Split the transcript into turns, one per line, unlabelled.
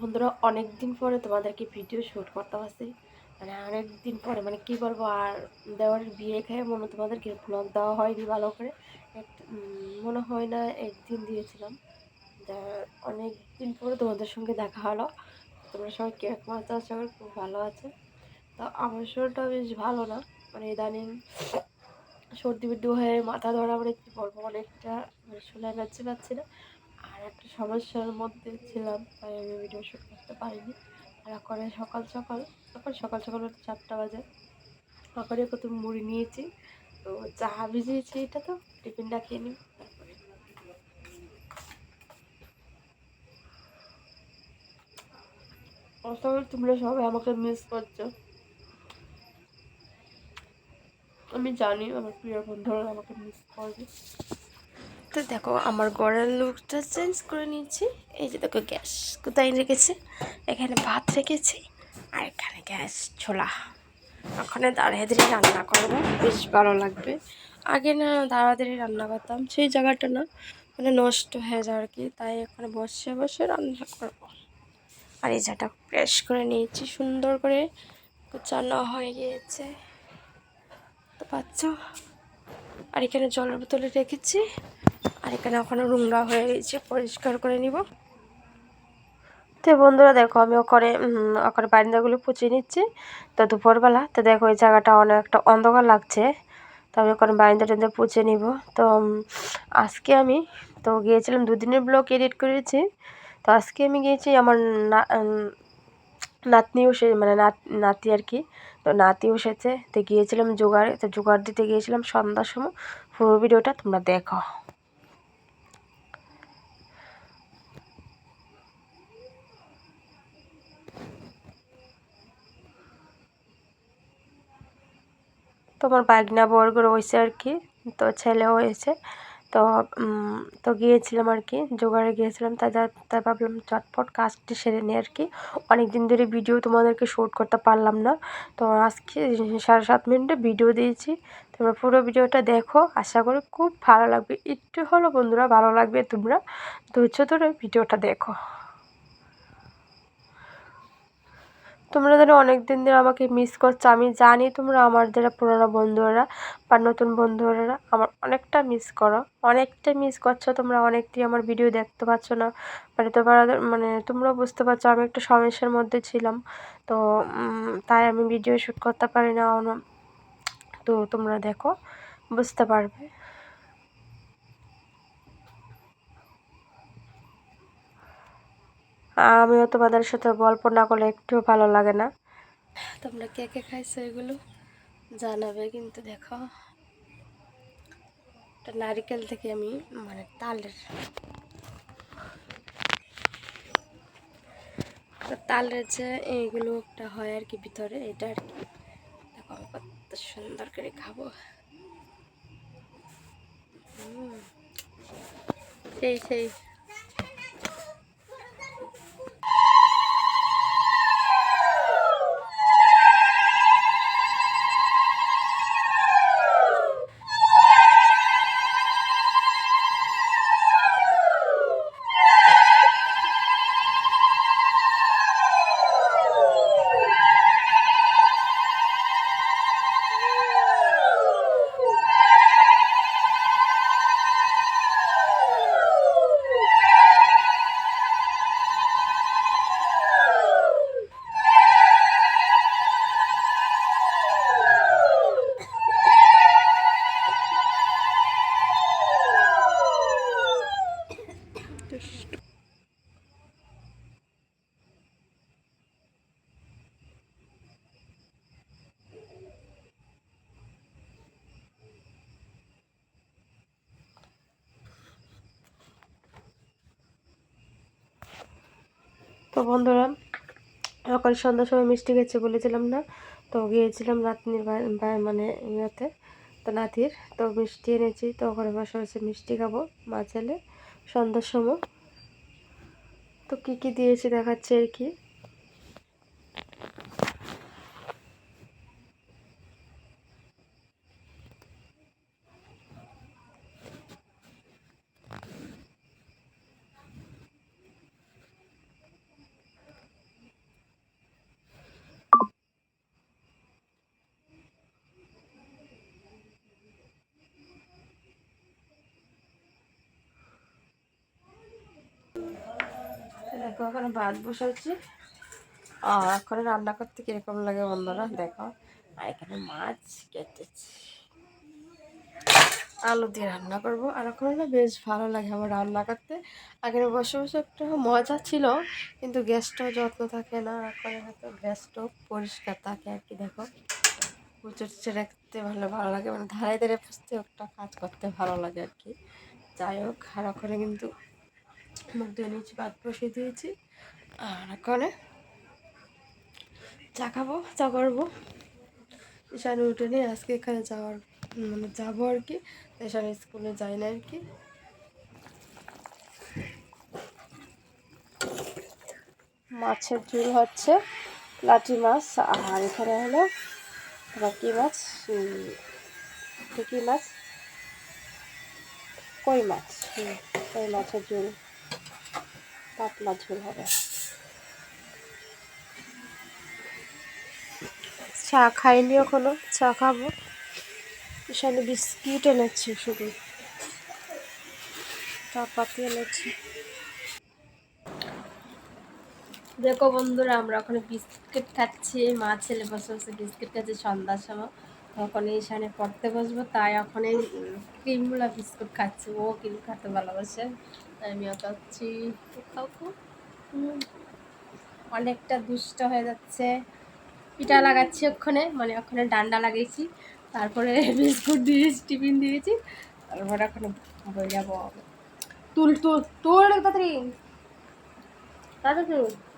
বন্ধুরা অনেক দিন পরে তোমাদেরকে ভিডিও শ্যুট করতে পারছি মানে অনেক দিন পরে মানে কি বলব, আর দেওয়ার বিয়ে খেয়ে মনে তোমাদেরকে ব্লগ দেওয়া হয়নি ভালো করে। মনে হয় না একদিন দিয়েছিলাম। অনেক দিন পরে তোমাদের সঙ্গে দেখা হলো। তোমরা সবাই কীরকম আছো? আশা করি খুব ভালো আছে। তো আমার শরীরটা বেশ ভালো না। মানে ইদানিং সর্দি বিদ্যু হয়ে মাথা ধরা মানে কি বলব, অনেকটা মানে শোনা যাচ্ছে পাচ্ছি না। একটা সমস্যার মধ্যে ছিলাম, তাই আমি ভিডিও শ্যুট করতে পারিনি। আর এখন সকাল সকাল, এখন সকাল সকাল চারটা বাজে। এখন কত মুড়ি নিয়েছি, তো চা ভিজিয়েছি, এটা তো টিফিনটা খেয়ে নিই। তারপরে করি তোমরা সবাই আমাকে মিস করছ। আমি জানি আমার প্রিয় বন্ধুরা আমাকে মিস করবে। তো দেখো, আমার গড়ের লুকটা চেঞ্জ করে নিয়েছি। এই যে দেখো, গ্যাস কোথায় রেখেছি? এখানে ভাত রেখেছি আর এখানে গ্যাস ছোলা। ওখানে দাঁড়িয়ে দিয়ে রান্না করব, বেশ ভালো লাগবে। আগে না দাঁড়াদাঁড়িয়ে রান্না করতাম, সেই জায়গাটা না মানে নষ্ট হয়ে যায় আর কি, তাই এখানে বসে বসে রান্না করব। আর এই জায়গাটা প্রেস করে নিয়েছি, সুন্দর করে কুচানো হয়ে গিয়েছে। তো পাচ্ছ? আর এখানে জলের বোতলে রেখেছি। আর এখানে ওখানে নোংরা হয়ে গেছে, পরিষ্কার করে নিব। তো বন্ধুরা দেখো, আমি ওখানে ওখানে বারিন্দাগুলো পুচিয়ে নিচ্ছি। তো দুপুরবেলা, তো দেখো এই জায়গাটা অনেকটা অন্ধকার লাগছে। তো আমি ওখানে বারিন্দা টারিন্দা পুছে নিব। তো আজকে আমি, তো গিয়েছিলাম, দুদিনের ব্লগ এডিট করেছি। তো আজকে আমি গিয়েছি আমার নাতনিও সে মানে নাত, নাতি আর কি। তো নাতিও এসেছে। তো গিয়েছিলাম জোগাড়, তো জোগাড় দিতে গিয়েছিলাম সন্ধ্যার সময়। পুরো ভিডিওটা তোমরা দেখো। তোমার বাগনা বর্গ রয়েছে আর কি। তো ছেলে হয়েছে। তো তো গিয়েছিলাম আর কি, জোগাড়ে গিয়েছিলাম। তাই তাই ভাবলাম চটপট কাজটি সেরে নিই আর কি। অনেক দিন ধরে ভিডিও তোমাদেরকে শ্যুট করতে পারলাম না। তো আজকে সাড়ে সাত মিনিটে ভিডিও দিয়েছি। তোমরা পুরো ভিডিওটা দেখো। আশা করি খুব ভালো লাগবে। একটু হলো বন্ধুরা ভালো লাগবে তোমরা। ধৈর্য ধরে ভিডিওটা দেখো। তোমরা যেন অনেক দিন ধরে আমাকে মিস করছ। আমি জানি তোমরা আমার যারা পুরোনো বন্ধুরা বা নতুন বন্ধুরা, আমার অনেকটা মিস করো। অনেকটা মিস করছ তোমরা অনেকটাই আমার ভিডিও দেখতে পাচ্ছ না। মানে তোমরা মানে তোমরাও বুঝতে পারছ আমি একটু সমস্যার মধ্যে ছিলাম। তো তাই আমি ভিডিও শ্যুট করতে পারি না। তো তোমরা দেখো, বুঝতে পারবে। আমিও তোমাদের সাথে গল্প না করলে একটু ভালো লাগে না। তোমরা কে কে খাইছো এগুলো? জানাবে কিন্তু দেখো। নারিকেল থেকে আমি মানে তালের। তালের যে এইগুলো একটা হয় আর কি ভিতরে, এটা আর কি। দেখো আমি কত সুন্দর করে খাব। সেই সেই। তো বন্ধুরা, সকাল সন্ধ্যার সময় মিষ্টি গেছে বলেছিলাম না? তো গিয়েছিলাম নাতনির মানে ইয়েতে, তো নাতির, তো মিষ্টি এনেছি, তো ওখানে বসে বসে মিষ্টি খাব, মা ছেলে, সন্ধ্যার সময়। তো কী কী দিয়েছি দেখাচ্ছে আর কি দেখো ওখানে ভাত বসাচ্ছি। আর এখন রান্না করতে কীরকম লাগে বন্ধুরা, দেখো। আর এখানে মাছ কেটেছি। আলু দিয়ে রান্না করব। আর এখন না বেশ ভালো লাগে আমার রান্না করতে। আগের বসে বসে একটা মজা ছিল, কিন্তু গ্যাসটাও যত্ন থাকে না। এখন হয়তো গ্যাসটাও পরিষ্কার থাকে আর কি, দেখো। কুচে টুচে রাখতে ভালো ভালো লাগে। মানে ধারে ধারে পুষতে একটা কাজ করতে ভালো লাগে আর কি। যাই হোক, আর কিন্তু মুখ ধুয়ে নিয়েছি, ভাত বসিয়ে দিয়েছি। আর ওখানে চা খাব, চা করব। ঈশান উঠে নিয়ে আজকে এখানে যাওয়ার মানে যাব আর কি। ঈশান স্কুলে যাই না আর কি। মাছের ঝুল হচ্ছে লাঠি মাছ, আর এখানে হলো তোমার মাছ কী মাছ, কই মাছ? কই মাছের ঝোল? পাতলা ঝোল হবে। চা খাইনি এখনও, চা খাব। এখানে বিস্কিট এনেছি শুধু। চাপাতি এনেছি। দেখো বন্ধুরা, আমরা ওখানে বিস্কিট খাচ্ছি, মা ছেলে বসে বসে বিস্কিট খাচ্ছি, সন্ধ্যার সময়। তখন সামনে পড়তে বসবো, তাই ওখানে ক্রিমগুলা বিস্কুট খাচ্ছি, ও ক্রিম খেতে ভালোবাসে। আমিও আমি খুব অনেকটা দুষ্ট হয়ে যাচ্ছে। পিঠা লাগাচ্ছি ওখানে মানে ওখানে ডান্ডা লাগিয়েছি। তারপরে বিস্কুট দিয়েছি টিফিন দিয়েছি। তারপরে ওখানে বই যাব। তুল তুল তুল তাড়াতাড়ি। তাড়াতাড়ি।